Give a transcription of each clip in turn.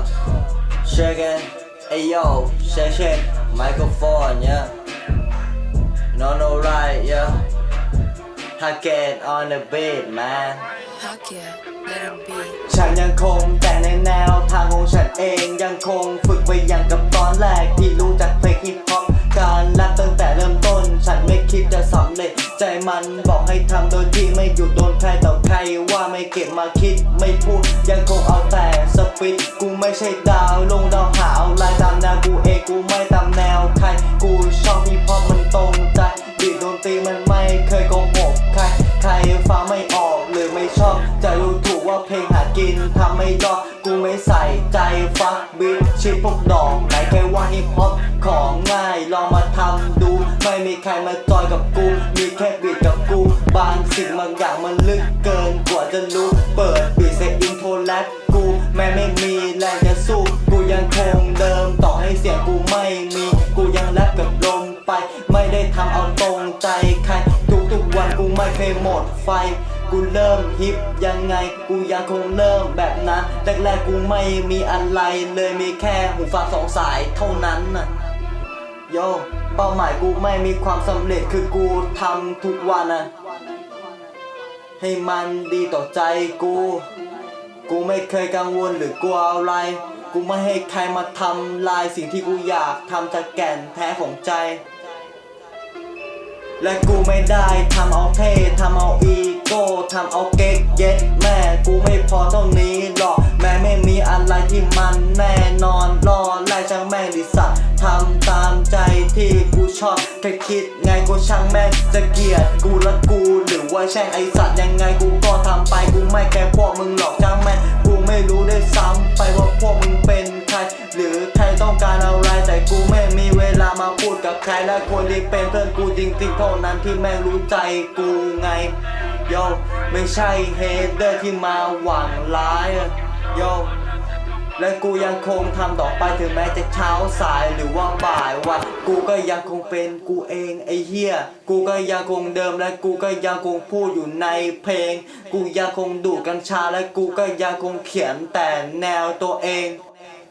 Yeah, shaking. Hey yo, shake shake. Microphone, yeah. No, no, right, yeah. I get on the beat, man. Heck yeah, let him be. ฉันยังคงแต่ในแนวทางของฉันเองยังคงฝึกไปอย่างกับตอนแรกที่รู้จักเพลงฮิปฮอปการแรปตั้งแต่เริ่มต้น ฉันไม่คิดจะสำเร็จใจมันบอก ให้ทำโดยที่ไม่หยุดโดนใครต่อใครว่าไม่เก็บมาคิดไม่พูดยังคงเอาแต่สปิดกูไม่ใช่ดาวลงดาวหาวลายตามแนวกูเองกูไม่ตามแนวใครกูชอบฮิปฮอมันตรงใจบีทดนตรีมันไม่เคยโกหกใครใครฟังไม่ออกหรือไม่ชอบจะรู้ถูกว่าเพลงหากินทำไม่ดอกกูไม่ใส่ใจฟักบิทชิปพวกดอกไหนแค่ว่าฮิปฮอปของง่ายลองมาทำ ไม่มีใครมาจอยกับกู มีแค่บีทกับกู บางสิ่งบางอย่างมันลึกเกินกว่าจะรู้ เปิดบีทใส่อินโทรแรปกู แม้ไม่มีแรงจะสู้ กูยังคงเดิมต่อให้เสียงกูไม่มี กูยังแรปกับลมไป ไม่ได้ทำเอาตรงใจใคร ทุกๆวันกูไม่เคยหมดไฟกูเริ่มฮิปยังไง กูยังคงเริ่มแบบนั้นแรกๆกูไม่มีอะไรเลยมีแค่หูฟังสองสายเท่านั้นน่ะโย เป้าหมายกูไม่มีความสำเร็จคือกูทำทุกวันนะให้มันดีต่อใจกู กูไม่เคยกังวลหรือกลัวอะไร กูไม่ให้ใครมาทำลายสิ่งที่กูอยากทำจากแก่นแท้ของใจ และกูไม่ได้ทำเอาเท่ทำเอาอีโก้ทำเอาเก๊กเย็ดแม่กูไม่พอเท่านี้หรอก แม้ไม่มีอะไรที่มันแน่นอนหรอไชอบแค่คิดไงกูช่างแม่งจะเกลียดกูละกูหรือว่าแช่งไอสัตว์ยังไงกูก็ทำไปกูไม่แคร์พวกมึงหรอกช่างแม่งกูไม่รู้ได้วยซ้ำไปว่าพวกมึงเป็นใคร หรือใครต้องการอะไรแต่กูไม่มีเวลามาพูดกับใครและคนที่เป็นเพื่อนกูจริงๆเท่านั้นที่แม่งรู้ใจกูไงโยไม่ใช่เฮเดอร์ที่มาหวังร้ายอะโยและกูยังคงทำต่อไปถึงแม้จะเช้าสายหรือว่า วันกูก็ยังคงเป็นกูเองไอ้เฮียกูก็ยังคงเดิมและกูก็ยังคงพูดอยู่ในเพลง กูยังคงดูกัญชาและกูก็ยังคงเขียนแต่แนวตัวเอง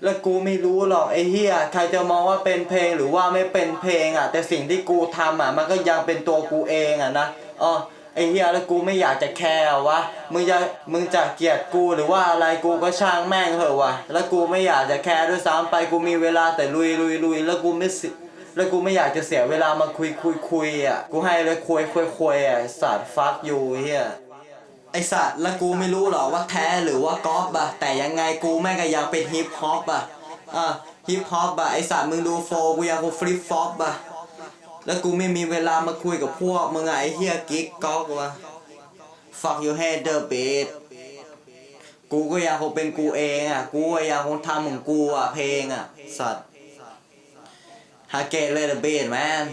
และกูไม่รู้หรอกไอ้เฮียใครจะมองว่าเป็นเพลงหรือว่าไม่เป็นเพลงอะ แต่สิ่งที่กูทำอะ มันก็ยังเป็นตัวกูเองอะนะอ๋อ ไอ้เฮียแล้วกูไม่อยากจะแคร์วะมึงจะมึงจะเกลียดกูหรือว่าอะไรกูก็ช่างแม่งเหอะวะแล้วกูไม่อยากจะแคร์ด้วยซ้ำไปกูมีเวลาแต่ลุยลุยลุยแล้วกูไม่สแล้วกูไม่อยากจะเสียเวลามาคุยคุยคุยอะกูให้เลยคุยคุยคุยอะสัตว์ฟักอยู่เฮียไอสัตว์แล้วกูไม่รู้หรอกว่าแท้หรือว่าก๊อปอะแต่ยังไงกูแม่งก็ยังเป็นฮิปฮอปอะอะฮิปฮอปอะไอสัตว์มึงดูโฟกูยังกูฟลิปฟอปอะ แล้วกูไม่มีเวลามาคุยกับพวกมึงไอเฮียกิ๊กก๊อกวะ fuck you head the beat กูก็อยากคงเป็นกูเองอะ กูอยากคงทำของกูอะเพลงอะสัตว์ หาเกตเลย the beat man